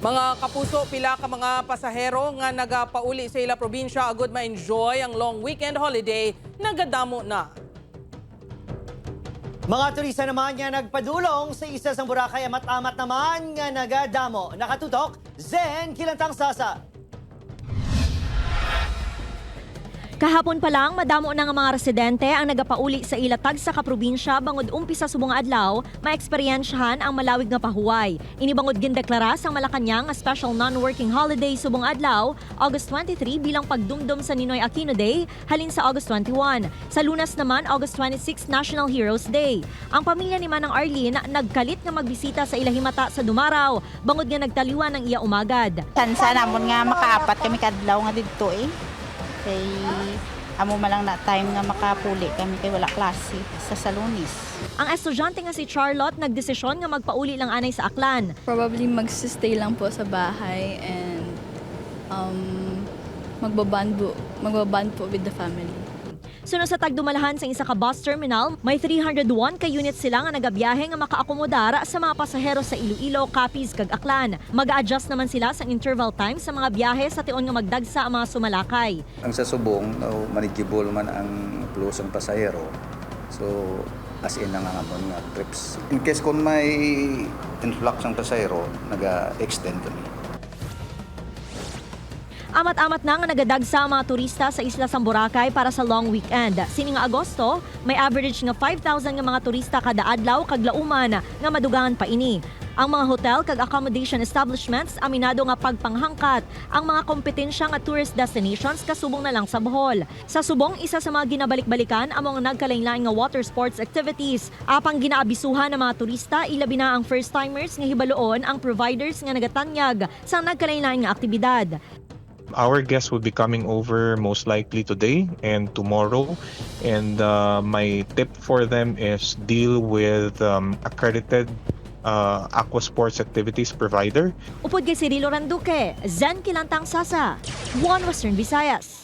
Mga kapuso, pila ka mga pasahero nga nagapauli sa ila probinsya agud ma-enjoy ang long weekend holiday nagadamo na. Mga turista naman nga nagpadulong sa isa sa Boracay amat-amat naman nga nagadamo. Nakatutok, Zen Kilantang Sasa. Kahapon pa lang, madamo nga mga residente ang nagapauli sa ilatag sa kaprobinsya bangod umpisa subong adlaw, maeksperiensyahan ang malawig nga pahuway. Inibangod gindeklara sang Malacanang nga special non-working holiday subong adlaw, August 23 bilang pagdumdum sa Ninoy Aquino Day, halin sa August 21. Sa Lunas naman, August 26 National Heroes Day. Ang pamilya ni Manang Arlene nagkalit nga magbisita sa ilahimata sa Dumaraw, bangod nga nagtaliwan ng iya umagad. Sansa namon nga makaapat kami kadlaw nga didto eh. Kay amo malang na time nga makapuli kami kay wala klase sa Salonis. Ang estudyante nga si Charlotte nagdesisyon nga magpauli lang anay sa Aklan. Probably magsistay lang po sa bahay and um, magbaband po, magbaband po with the family. Sunod sa tagdumalahan sa isa ka bus terminal, may 301 ka unit sila nga nagabiyahe nga makaakomodar sa mga pasahero sa Iloilo, Capiz, kag Aklan. Mag-adjust naman sila sa interval time sa mga biyahe sa tion nga magdagsa ang mga sumalakay. Ang sa subong, no, manageable man ang flow ng pasahero. So, as in ang nga nga trips. In case kung may influx ng pasahero, nag-extend kami. Amat-amat na nga nagadagsa ang mga turista sa isla sang Boracay para sa long weekend. Sini nga Agosto, may average nga 5,000 nga mga turista kada adlaw kag lauman nga madugangan pa ini. Ang mga hotel kag accommodation establishments aminado nga pagpanghangkat ang mga kompetensya nga tourist destinations kasubong na lang sa Bohol. Sa subong isa sa mga ginabalik-balikan among nagkalain-lain nga water sports activities. Apang ginaabisuhan ng mga turista ilabi na ang first timers nga hibaloon ang providers nga nagatanyag sa nagkalain-lain nga aktibidad. Our guests will be coming over most likely today and tomorrow. And uh, my tip for them is deal with um, accredited uh, aqua sports activities provider. Upod kay Cirilo Randuque, Zen Kilantang Sasa, One Western Visayas.